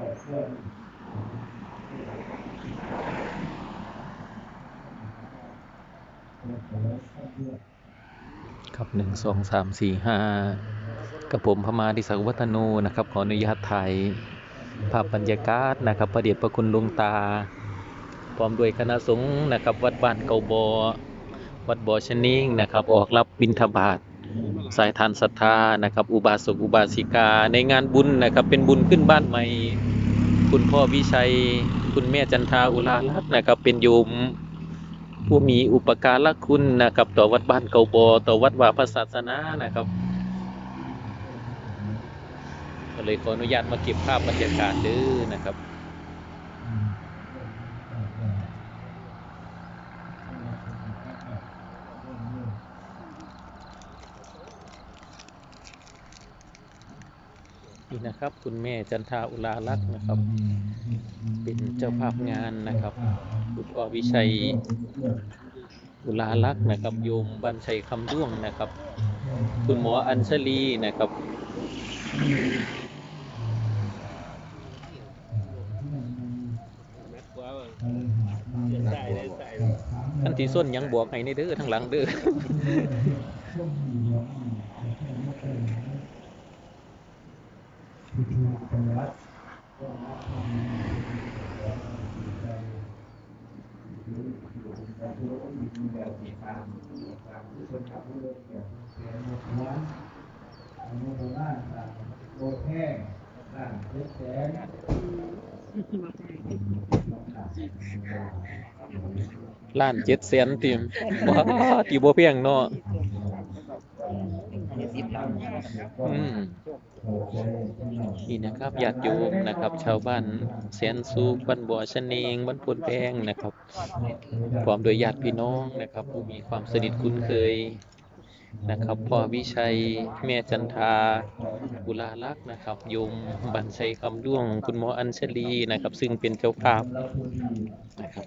ครับหนึ่งสองสามสี่ห้ากับผมพมาดิศักวัฒโนนะครับ ขออนุญาตถ่ายภาพบรรยากาศนะครับ ประเดียดประคุณลวงตา พร้อมด้วยคณะสงฆ์นะครับ วัดบ้านเกาบอ วัดบ่อชะนิ่งนะครับ ออกรับบิณฑบาตสายทานศรัทธานะครับ อุบาสกอุบาสิกาในงานบุญนะครับ เป็นบุญขึ้นบ้านใหม่ คุณพ่อวิชัย คุณแม่จันทาอุลาลัตน์นะครับ เป็นโยมผู้มีอุปการะคุณนะครับ ต่อวัดบ้านเกาบอต่อวัดวาพระศาสนานะครับก็เลยขออนุญาตมาเก็บภาพบรรยากาศด้อนะครับ นี่นะครับ คุณแม่จันทาอุลาลักษณ์นะครับ เป็นเจ้าภาพงานนะครับคุณพ่อวิชัยอุลาลักษณ์นะครับ โยมบันชัยคำด้วงนะครับ คุณหมออัญชลีนะครับท่านที่ส้นยังบวกให้ในเด้อทั้งหลังเด้อ ล้านเจ็ดแสนติมว้าตีบ่เพียงเนาะ อืมนี่นะครับญาติโยมนะครับ ชาวบ้านแสนสุขบ้านบ่อชเนงบ้านพนแพงนะครับพร้อมโดยญาติพี่น้องนะครับ ผู้มีความสนิทคุ้นเคยนะครับพ่อวิชัยแม่จันทาบุลาลักษ์นะครับโยมบันชัยคำด้วง คุณหมออัญชลีนะครับ ซึ่งเป็นเจ้าภาพนะครับ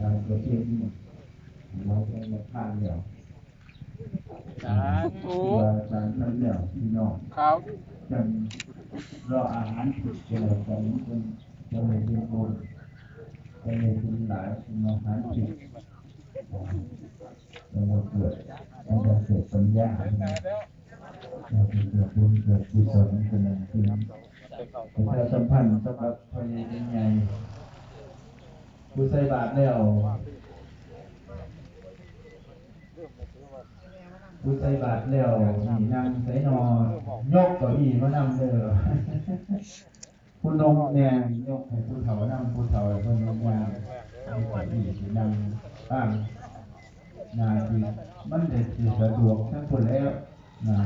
การประเทศนี้เราเป็น ในทางเดียวสาธุว่าการทางเดียวพี่น้องครับจันรออาหารสุดเจริญกันเป็นจะเลยเป็นบุญจะเลยเป็นหลายเป็นอาหารจิตเราเกิดเราจะเกิดปัญญาเราจะเกิดบุญเกิดกุศลเป็นอะไรที่ประชาสัมพันธ์สำหรับพยายใหญ่ผู้ใส่บาตรแล้ว ผู้ใส่บาตรแล้วนี่นั่งใส่นอนยกเก้าอี้มานั่งเด้อผู้นงเนี่ยยกให้ผู้เฒ่านั่งผู้เฒ่าให้ผู้นงยางให้เก้าอี้ที่นั่งตั้งนาทีมันจะสิสะดวกทั้งคนแล้วนะ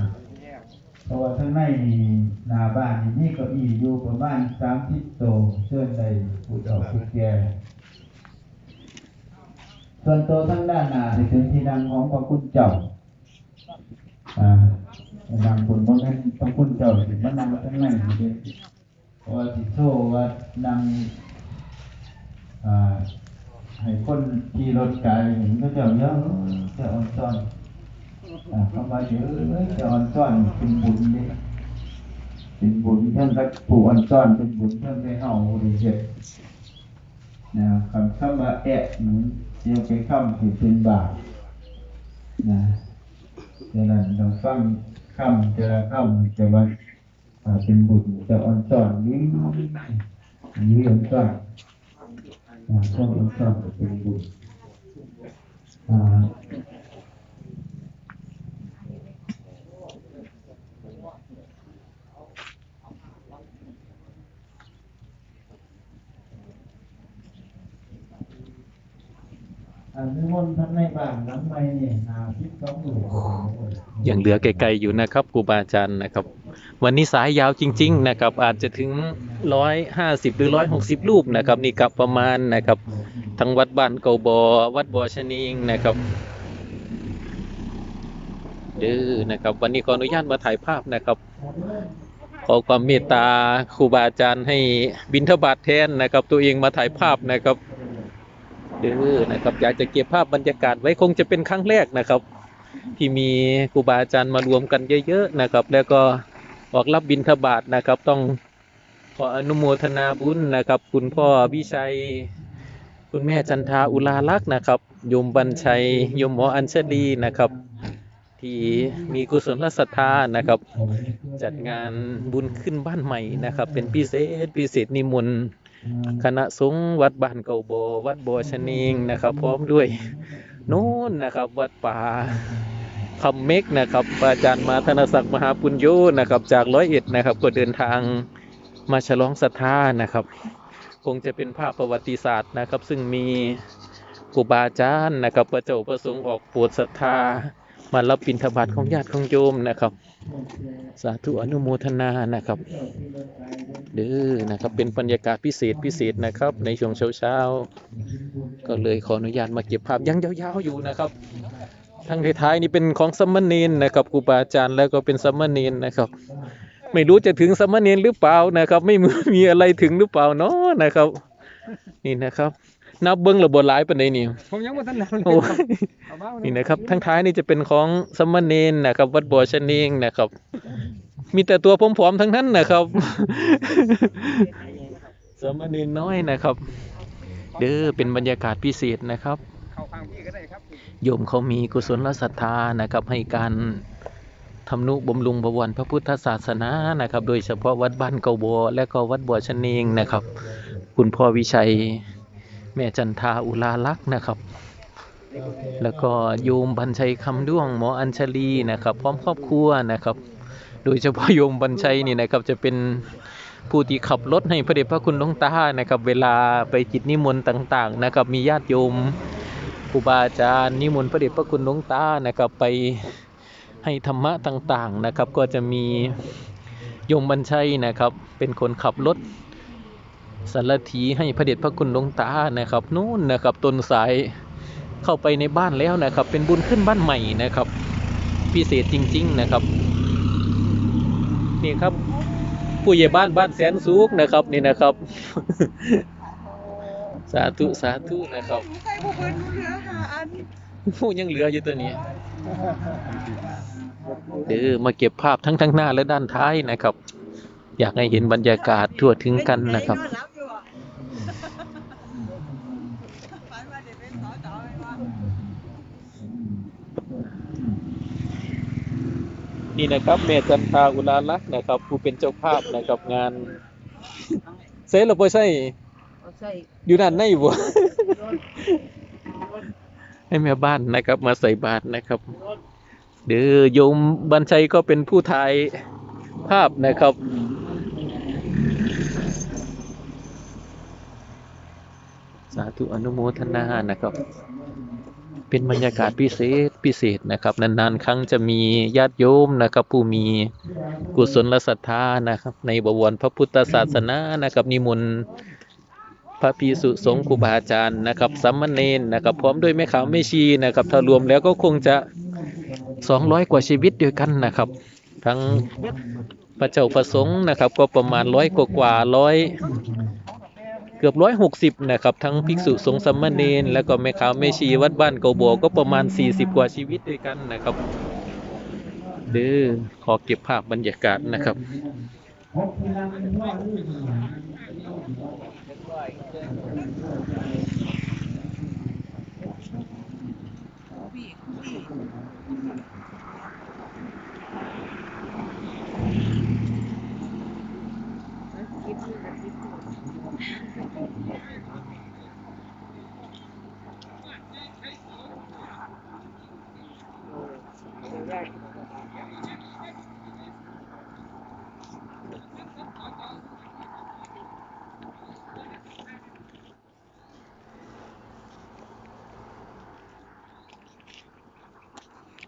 เพราะว่าทั้างในนี่นาบ้านนี่มีเก้าอี้อยู่ประมาณสามสิบโตเชิญได้ผู้เฒ่าผู้แก่ส่วนตัวทั้งด้านหน้าถึงที่นั่งของพระคุณเจ้า อ่านางบุญบ่แม่นพระคุณเจ้าสิมานั่งทั้งนั้นเด้เพราะว่าสิโชว่านางอ่าให้คนขี่รถไกลเห็นเขาเจ้าเยอะเจะอ่อนซ้อนเข้ามาเยอะเจะอ่อนซ้อนเป็นบุญเด้เป็นบุญเท่านรักผู้อ่อนซ้อนเป็นบุญเท่านได้เฮาได้เฮ็ดนะคำคำว่าแอะหนุนเดี๋ยวไปคำที่เป็นบาปนะ ดังนั้นเราฟังคำจะคำจะว่าเป็นบุญจะอ่อนสอนนี้นี้อ่อนสอนอ่าชอบอ่อนสอนเป็นบุญ อ่าอันนี้มนต์ท่านในบ้านหลังไม่เนี่ยนาพิษสองหมื่นยังเหลือไกลๆอยู่นะครับครูบาอาจารย์นะครับ วันนี้สายยาวจริง ๆ นะครับ อาจจะถึงร้อยห้าสิบหรือร้อยหกสิบรูปนะครับ นี่กับประมาณนะครับ ทั้งวัดบ้านเกาบอ วัดบ่อชะนิงนะครับเด้อนะครับ วันนี้ขออนุญาตมาถ่ายภาพนะครับ ขอความเมตตาครูบาอาจารย์ให้บิณฑบาตแทนนะครับ ตัวเองมาถ่ายภาพนะครับ เด้อนะครับอยากจะเก็บภาพบรรยากาศไว้คงจะเป็นครั้งแรกนะครับ ที่มีครูบาอาจารย์มารวมกันเยอะๆนะครับ แล้วก็ออกรับบิณฑบาตนะครับ ต้องขออนุโมทนาบุญนะครับ คุณพ่อวิชัย คุณแม่จันทาอุลาลักษ์นะครับโยมบัญชัยโยมหมออัญชลีนะครับ ที่มีกุศลศรัทธานะครับ จัดงานบุญขึ้นบ้านใหม่นะครับ เป็นพิเศษพิเศษนิมนต์ คณะสงฆ์วัดบ้านเก่าโบวัดบัวชะเนงนะครับ พร้อมด้วยโน้นนะครับ วัดป่าคำเมกนะครับอาจารย์มาธนศักดิ์มหาปุญโยนะครับ จากร้อยเอ็ดนะครับ ก็เดินทางมาฉลองศรัทธานะครับ คงจะเป็นภาพประวัติศาสตร์นะครับ ซึ่งมีครูบาอาจารย์นะครับ พระเจ้าประสงค์ออกปรดศรัทธา มารับบิณฑบาตของญาติของโยมนะครับ สาธุอนุโมทนานะครับเด้อนะครับเป็นบรรยากาศพิเศษพิเศษนะครับ ในช่วงเช้าๆก็เลยขออนุญาตมาเก็บภาพยังยาวๆอยู่นะครับทั้งท้ายๆนี่เป็นของสัมมเนนนะครับครูบาอาจารย์แล้วก็เป็นสัมมเนนนะครับ ไม่รู้จะถึงสัมมเนนหรือเปล่านะครับ ไม่มีมีอะไรถึงหรือเปล่าเนาะนะครับ นี่นะครับ นับเบิ้งระเบิดหลายปันใดนี่ผมยังบ่ทันนับเลยโอ้ยเอามานี่นะครับทั้งท้ายนี่จะเป็นของสมณเณรนะครับ วัดบัวชะเนงนะครับ มีแต่ตัวผอมๆทั้งนั้นนะครับ สมณเณรน้อยนะครับ เด้อเป็นบรรยากาศพิเศษนะครับ เข้าฟังพี่ก็ได้ครับโยมเขามีกุศลศรัทธานะครับ ให้การทำนุบำรุงบวรพระพุทธศาสนานะครับ โดยเฉพาะวัดบ้านเกาบัวและก็วัดบัวชะเนงนะครับ คุณพ่อวิชัย แม่จันทาอุลาลักษณ์นะครับ แล้วก็โยมบัญชัยคำด้วงหมออัญชลีนะครับ พร้อมครอบครัวนะครับ โดยเฉพาะโยมบัญชัยนี่นะครับจะเป็นผู้ที่ขับรถให้พระเดชพระคุณหลวงตานะครับ เวลาไปจิตนิมนต์ต่าง ๆ นะครับ มีญาติโยมครูบาอาจารย์นิมนต์พระเดชพระคุณหลวงตานะครับไปให้ธรรมะต่างๆนะครับ ก็จะมีโยมบัญชัยนะครับ เป็นคนขับรถ สารถีให้พระเดชพระคุณหลวงตานะครับนู่นนะครับต้นสายเข้าไปในบ้านแล้วนะครับ เป็นบุญขึ้นบ้านใหม่นะครับ พิเศษจริง ๆนะครับ นี่ครับผู้ใหญ่บ้านบ้านแสนสุขนะครับนี่นะครับ สาธุสาธุนะครับใส่ผู้เพิ่นเหลือหาอันผู้ยังเหลืออยู่ตัวนี้เออมาเก็บภาพทั้งทั้งหน้าและด้านท้ายนะครับ อยากให้เห็นบรรยากาศทั่วถึงกันนะครับ นอนหลับอยู่อะฝันว่าเดี๋ยวเป็นสอจอไหมวะ นี่นะครับเมจันทาอุลาลักษณ์นะครับ ผู้เป็นเจ้าภาพนะครับงานเซลล์เราไปใช่เอาใส่อยู่ด้านในบ่ให้แม่บ้านนะครับ มาใส่บาตรนะครับ เด้อโยมบัญชัยก็เป็นผู้ถ่ายภาพนะครับสาธุอนุโมทนานะครับ เป็นบรรยากาศพิเศษพิเศษนะครับนานๆ ครั้งจะมีญาติโยมนะครับ ผู้มีกุศลศรัทธานะครับ ในบวรพระพุทธศาสนานะครับ นิมนต์พระภิกษุสงฆ์ครูบาอาจารย์นะครับสัมมเนนนะครับ พร้อมด้วยแม่ขาวแม่ชีนะครับ ถ้ารวมแล้วก็คงจะ 200 กว่าชีวิตด้วยกันนะครับ ทั้งพระเจ้าประสงค์นะครับ ก็ประมาณร้อยกว่าร้อย กือบร้อยหกสิบนะครับทั้งภิกษุสงฆ์สัมมเนนแล้วก็แม่ขาวแม่ชีวัดบ้านเกาโบก็ประมาณ 40 กว่าชีวิตด้วยกันนะครับ เด้อขอเก็บภาพบรรยากาศนะครับ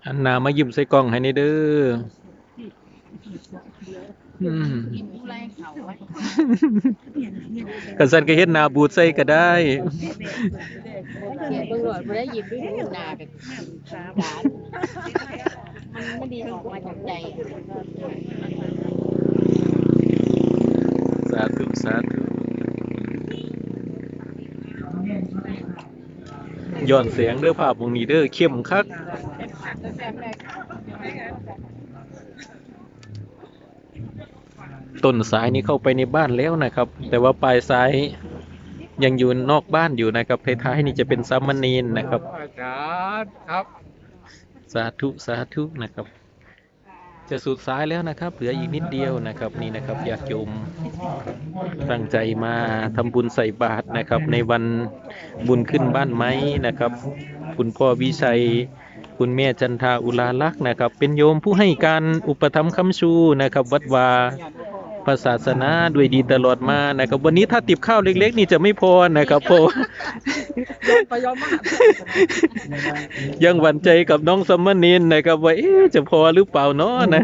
อันนามายิ้มใส่กล้องให้นี่เด้ออืม กันสันก็เฮ็ดหนาบูดใส่ก็ได้ เขียนเบิ่งหลอดบ่ได้หยิบด้วยหน้ากับดานมันไม่ดีออกมาจากใจสาธุสาธุย้อนเสียงเด้อภาพวงนี้เด้อเข้มคัก ต้นสายนี้เข้าไปในบ้านแล้วนะครับ แต่ว่าปลายสายยังอยู่นอกบ้านอยู่นะครับท้ายๆนี่จะเป็นสามเณรนะครับอาจารย์ครับ สาธุสาธุนะครับ จะสุดสายแล้วนะครับ เหลืออีกนิดเดียวนะครับ นี่นะครับญาติโยมตั้งใจมาทำบุญใส่บาตรนะครับ ในวันบุญขึ้นบ้านไม้นะครับ คุณพ่อวิชัยคุณแม่จันทาอุลาลักษณ์นะครับ เป็นโยมผู้ให้การอุปถัมภ์คำชูนะครับ วัดวา พระศาสนาด้วยดีตลอดมานะครับ วันนี้ถ้าติบข้าวเล็ก ๆ นี่จะไม่พอนะครับเพราะว่าไปยอมมากยังหวั่นใจกับน้องสมณีนนะครับว่าเอ๊ะจะพอหรือเปล่าเนาะนะ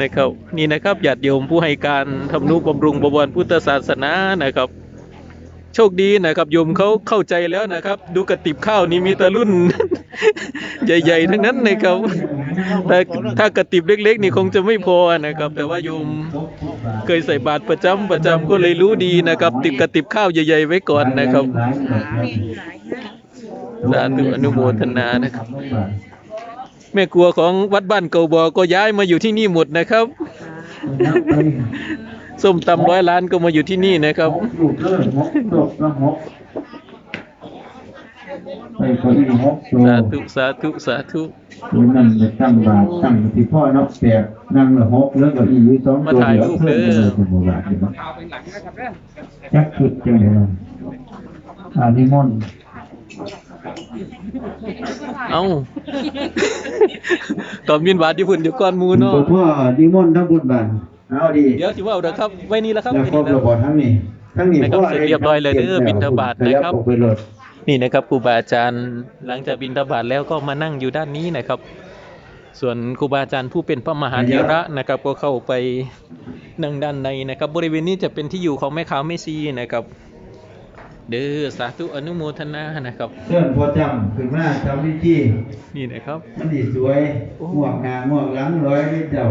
นะครับ นี่นะครับญาติโยมผู้ให้การทำนุบำรุงบวรพุทธศาสนานะครับโชคดีนะครับโยมเขาเข้าใจแล้วนะครับ ดูกระติบข้าวนี่มีแต่รุ่น ใหญ่ ๆ ทั้งนั้นนะครับ ถ้าถ้ากระติบเล็ก ๆ นี่คงจะไม่พอนะครับ แต่ว่าโยมเคยใส่บาตรประจำประจำก็เลยรู้ดีนะครับ ติบกระติบข้าวใหญ่ๆไว้ก่อนนะครับสาธุอนุโมทนานะครับ แม่ครัวของวัดบ้านเก่าบอก็ย้ายมาอยู่ที่นี่หมดนะครับส้มตำร้อยล้านก็มาอยู่ที่นี่นะครับ ลูกเลิกหกตกแล้วหกไปคนที่หกตัวสาธุสาธุสาธุนี่นั่นจะตั้งบาทตั้งที่พ่อนกแตกนั่งละหกแล้วก็อีกสองตัวเดียวเพิ่มไปเลยเป็นโบราณนี่มั้งข่าวเป็นหลังนะครับเนี่ยยักษ์คิดจังเลยอานิมนต์เอ้าตอนมินบาทที่พุ่นอยู่ก้อนหมูเนาะพ่อนิมนต์ทั้งบุญบานเอาดีเดี๋ยวสิว่าเอาเด้อครับ ไว้นี่แล้วครับแล้วไว้ครนี่บแล้วระบอทั้งนี้ทั้งนี้นะครับเสร็จเรียบร้อยเลยเด้อบิณฑบาตนะครับ ขยัออกไปเลยนี่นะครับครูบาอาจารย์หลังจากบินทบาทแล้วก็มานั่งอยู่ด้านนี้นะครับ ส่วนครูบาอาจารย์ผู้เป็นพระมหาเถระนะครับ ก็เข้าไปนั่งด้านในนะครับ บริเวณนี้จะเป็นที่อยู่ของแม่ขาวแม่ชีนะครับ เด้อสาธุอนุโมทนานะครับเสื่อนพอจำขึ้นมาทำพิธีนี่นะครับ มันดีสวยหมวกหน้าหมวกหลังร้อยนิดเดียว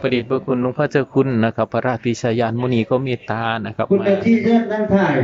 ประเดชพระคุณหลวงพ่อเจ้าคุณนะครับ พระราชปิชายานมุนีก็เมตตานะครับคุณมาอาชีพเชิญนั่งถ่าย